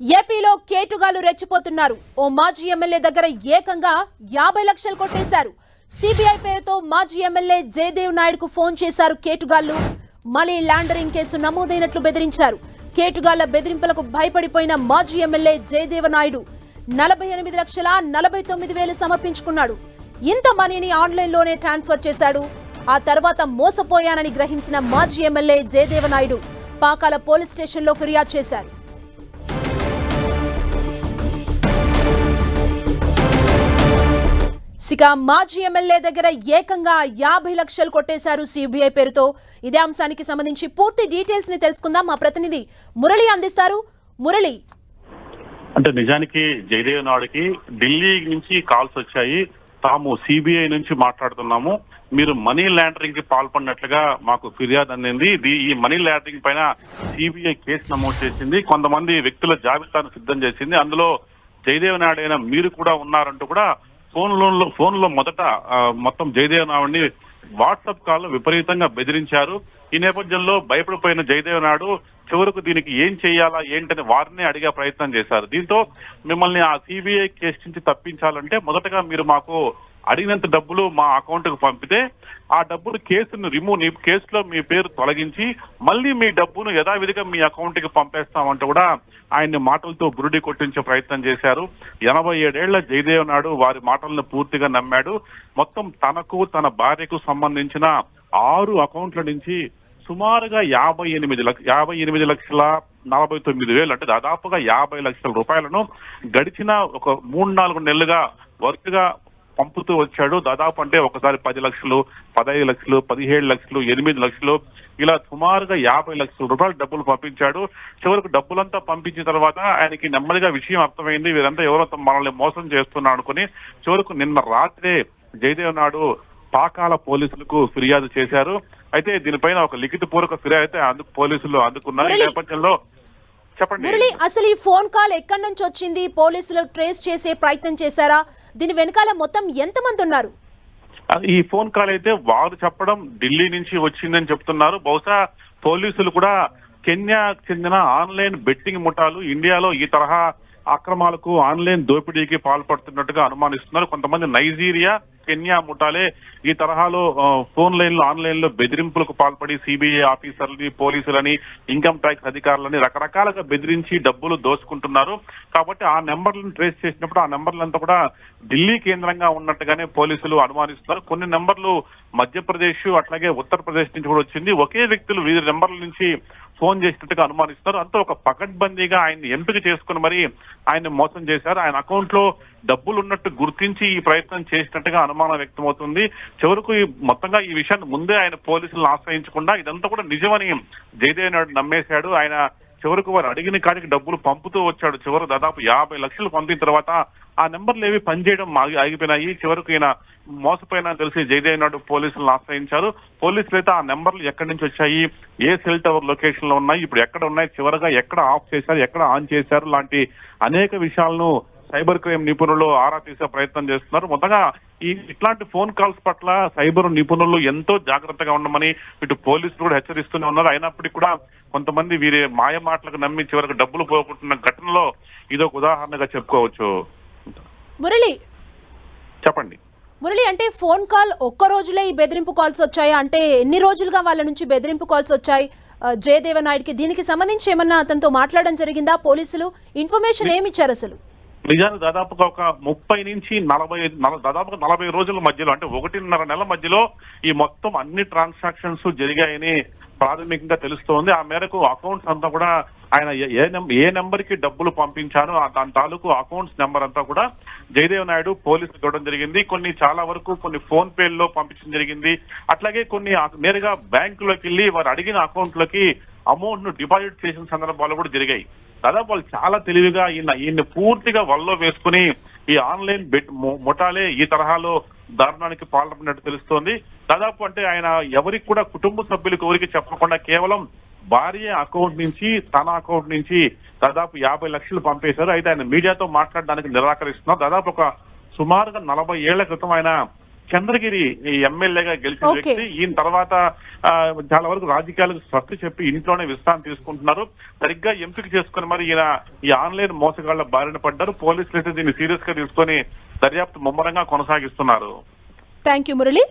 ఏపీలో కేటుగాలు రెచ్చిపోతున్నారు. ఓ మాజీ ఎమ్మెల్యే దగ్గర ఏకంగా యాభై లక్షలు కొట్టేశారు. సిబిఐ పేరుతో మాజీ ఎమ్మెల్యే జయదేవ్ నాయుడుకు ఫోన్ చేశారు కేటుగాళ్ళు మనీ లాండరింగ్ కేసు నమోదైనట్లు బెదిరించారు. కేటుగాళ్ళ బెదిరింపులకు భయపడిపోయిన మాజీ ఎమ్మెల్యే జయదేవ నాయుడు నలభై ఎనిమిది లక్షల నలభై తొమ్మిది వేలు సమర్పించుకున్నాడు. ఇంత మనీని ఆన్లైన్లోనే ట్రాన్స్ఫర్ చేశాడు. ఆ తర్వాత మోసపోయానని గ్రహించిన మాజీ ఎమ్మెల్యే జయదేవ నాయుడు పాకాల పోలీస్ స్టేషన్లో ఫిర్యాదు చేశారు. ఇక మాజీ ఎమ్మెల్యే దగ్గర ఏకంగా యాభై లక్షలు కొట్టేశారు సిబిఐ పేరుతో. ఇదే అంశానికి సంబంధించి పూర్తి డీటెయిల్స్ని తెలుసుకుందాం. మా ప్రతినిధి మురళి అందిస్తారు. మురళి. అంటే నిజానికి జయదేవ్ నాడుకి ఢిల్లీ నుంచి కాల్స్ వచ్చాయి. తాము సిబిఐ నుంచి మాట్లాడుతున్నాము. మీరు మనీ లాండరింగ్కి పాల్పడినట్లుగా మాకు ఫిర్యాదు అందింది. ఈ మనీ లాండరింగ్ పైన సిబిఐ కేసు నమోదు చేసింది. కొంతమంది వ్యక్తుల జాబితాను సిద్ధం చేసింది. అందులో జయదేవ్ నాయుడు అయిన మీరు కూడా ఉన్నారంటూ కూడా ఫోన్లో ఫోన్లో మొదట మొత్తం జయదేవ్ నాయుడిని వాట్సాప్ కాల్ విపరీతంగా బెదిరించారు. ఈ నేపథ్యంలో భయపడిపోయిన జయదేవ్ నాయుడు చివరకు దీనికి ఏం చేయాలా ఏంటని వారినే అడిగే ప్రయత్నం చేశారు. దీంతో మిమ్మల్ని ఆ సిబిఐ కేసు నుంచి తప్పించాలంటే మొదటగా మీరు మాకు అడిగినంత డబ్బులు మా అకౌంట్కు పంపితే ఆ డబ్బులు కేసును రిమూవ్ నీ కేసులో మీ పేరు తొలగించి మళ్ళీ మీ డబ్బును యథావిధిగా మీ అకౌంట్కి పంపేస్తామంటూ కూడా ఆయన్ని మాటలతో బురుడి కొట్టించే ప్రయత్నం చేశారు. ఎనభై ఏడేళ్ళ జయదేవ్ నాడు వారి మాటలను పూర్తిగా నమ్మాడు. మొత్తం తనకు తన భార్యకు సంబంధించిన ఆరు అకౌంట్ల నుంచి సుమారుగా యాభై ఎనిమిది లక్ష యాభై ఎనిమిది లక్షల నలభై తొమ్మిది వేలు అంటే దాదాపుగా యాభై లక్షల రూపాయలను గడిచిన ఒక మూడు నాలుగు నెలలుగా వరుసగా పంపుతూ వచ్చాడు. దాదాపు అంటే ఒకసారి పది లక్షలు పదహైదు లక్షలు పదిహేడు లక్షలు ఎనిమిది లక్షలు ఇలా సుమారుగా యాభై లక్షల రూపాయలు డబ్బులు పంపించాడు. చివరకు డబ్బులంతా పంపించిన తర్వాత ఆయనకి నెమ్మదిగా విషయం అర్థమైంది. వీరంతా ఎవరో మనల్ని మోసం చేస్తున్నారు అనుకుని చివరకు నిన్న రాత్రే జయదేవ్ నాయుడు పాకాల పోలీసులకు ఫిర్యాదు చేశారు. అయితే దీనిపైన ఒక లిఖిత పూర్వక ఫిర్యాదు అయితే అందుకు పోలీసులు అందుకున్నారు. నేపథ్యంలో చెప్పండి. మురళి అసలు ఈ ఫోన్ కాల్ ఎక్కడి నుంచి వచ్చింది? పోలీసులు ట్రేస్ చేసే ప్రయత్నం చేశారా? దీని వెనకాల మొత్తం ఎంతమంది ఉన్నారు? ఈ ఫోన్ కాల్ అయితే వారు చెప్పడం ఢిల్లీ నుంచి వచ్చిందని చెప్తున్నారు. బహుశా పోలీసులు కూడా కెన్యా చెందిన ఆన్లైన్ బెట్టింగ్ ముఠాలు ఇండియాలో ఈ తరహా అక్రమాలకు ఆన్లైన్ దోపిడీకి పాల్పడుతున్నట్టుగా అనుమానిస్తున్నారు. కొంతమంది నైజీరియా కెన్యా ముఠాలే ఈ తరహాలో ఫోన్ లైన్లో ఆన్లైన్లో బెదిరింపులకు పాల్పడి సిబిఐ ఆఫీసర్లని పోలీసులని ఇన్కమ్ ట్యాక్స్ అధికారులని రకరకాలుగా బెదిరించి డబ్బులు దోచుకుంటున్నారు. కాబట్టి ఆ నెంబర్లను ట్రేస్ చేసినప్పుడు ఆ నెంబర్లంతా కూడా ఢిల్లీ కేంద్రంగా ఉన్నట్టుగానే పోలీసులు అనుమానిస్తున్నారు. కొన్ని నెంబర్లు మధ్యప్రదేశ్ అట్లాగే ఉత్తరప్రదేశ్ నుంచి కూడా వచ్చింది. ఒకే వ్యక్తులు వివిధ నెంబర్ల నుంచి ఫోన్ చేసినట్టుగా అనుమానిస్తారు అంతా ఒక పకడ్బందీగా ఆయన ఎంపిక చేసుకుని మరి ఆయన మోసం చేశారు. ఆయన అకౌంట్లో డబ్బులు ఉన్నట్టు గుర్తించి ఈ ప్రయత్నం చేసినట్టుగా అనుమానం వ్యక్తమవుతుంది. చివరకు ఈ మొత్తంగా ఈ విషయాన్ని ముందే ఆయన పోలీసులను ఆశ్రయించకుండా ఇదంతా కూడా నిజమని జయదేవ్ నాయుడు నమ్మేశాడు. ఆయన చివరకు వారు అడిగిన కాడికి డబ్బులు పంపుతూ వచ్చాడు. చివరు దాదాపు యాభై లక్షలు పంపిన తర్వాత ఆ నెంబర్లు ఏవి పనిచేయడం ఆగిపోయినాయి. చివరకు ఈయన మోసపోయినా తెలిసి జయదేవ్ నాయుడు పోలీసులను ఆశ్రయించారు. పోలీసులు అయితే ఆ నెంబర్లు ఎక్కడి నుంచి వచ్చాయి? ఏ సెల్ టవర్ లొకేషన్లో ఉన్నాయి? ఇప్పుడు ఎక్కడ ఉన్నాయి? చివరగా ఎక్కడ ఆఫ్ చేశారు? ఎక్కడ ఆన్ చేశారు? లాంటి అనేక విషయాలను సైబర్ క్రైమ్ నిపుణులు ఆరా తీసే ప్రయత్నం చేస్తున్నారు. మొదటగా ఈ ఇట్లాంటి ఫోన్ కాల్స్ పట్ల సైబర్ నిపుణులు ఎంతో జాగ్రత్తగా ఉండమని ఇటు పోలీసులు కూడా హెచ్చరిస్తూనే ఉన్నారు. అయినప్పటికీ కూడా కొంతమంది వీరి మాయ మాటలకు నమ్మి చివరికి డబ్బులు పోగొట్టున్న ఘటనలో ఇదొక ఉదాహరణగా చెప్పుకోవచ్చు. మురళి. చెప్పండి. మురళి అంటే ఫోన్ కాల్ ఒక్క రోజులే ఈ బెదిరింపు కాల్స్ వచ్చాయా? అంటే ఎన్ని రోజులుగా వాళ్ళ నుంచి బెదిరింపు కాల్స్ వచ్చాయి? ఆ, జయదేవ నాయుడుకి దీనికి సంబంధించి ఏమన్నా అతనితో మాట్లాడడం జరిగిందా? పోలీసులు ఇన్ఫర్మేషన్ ఏమి ఇచ్చారు అసలు? నిజానికి దాదాపుగా ఒక ముప్పై నుంచి నలభై దాదాపుగా నలభై రోజుల మధ్యలో అంటే ఒకటిన్నర నెల మధ్యలో ఈ మొత్తం అన్ని ట్రాన్సాక్షన్స్ జరిగాయని ప్రాథమికంగా తెలుస్తోంది. ఆ మేరకు అకౌంట్స్ అంతా కూడా ఆయన ఏ- ఏ నెంబర్కి డబ్బులు పంపించానో దాని తాలూకు అకౌంట్స్ నెంబర్ అంతా కూడా జయదేవ్ నాయుడు పోలీసులు ఇవ్వడం జరిగింది. కొన్ని చాలా వరకు కొన్ని ఫోన్ పేల్లో పంపించడం జరిగింది. అట్లాగే కొన్ని నేరుగా బ్యాంకులోకి వెళ్ళి వారు అడిగిన అకౌంట్లోకి అమౌంట్ను డిపాజిట్ చేసిన సందర్భాలు కూడా జరిగాయి. దాదాపు వాళ్ళు చాలా తెలివిగా ఈయన ఈయన పూర్తిగా వల్లో వేసుకుని ఈ ఆన్లైన్ బెట్ ము- ముఠాలే ఈ తరహాలో దారుణానికి పాల్పడినట్టు తెలుస్తోంది. దాదాపు అంటే ఆయన ఎవరికి కూడా కుటుంబ సభ్యులకు ఎవరికి చెప్పకుండా కేవలం భార్య అకౌంట్ నుంచి తన అకౌంట్ నుంచి దాదాపు యాభై లక్షలు పంపేశారు. అయితే ఆయన మీడియాతో మాట్లాడడానికి నిరాకరిస్తున్నారు. దాదాపు ఒక సుమారుగా నలభై ఏళ్ళ క్రితం ఆయన చంద్రగిరి ఈ ఎమ్మెల్యేగా గెలిచిన. వ్యక్తి ఈయన తర్వాత చాలా వరకు రాజకీయాలకు స్వస్తి చెప్పి ఇంట్లోనే విశ్రాంతి తీసుకుంటున్నారు. సరిగ్గా ఎంపిక చేసుకుని మరి ఈయన ఈ ఆన్లైన్ మోసగాళ్ళ బారిన పడ్డారు. పోలీసులు అయితే దీన్ని సీరియస్గా తీసుకొని దర్యాప్తు ముమ్మరంగా కొనసాగిస్తున్నారు. Thank you Murali.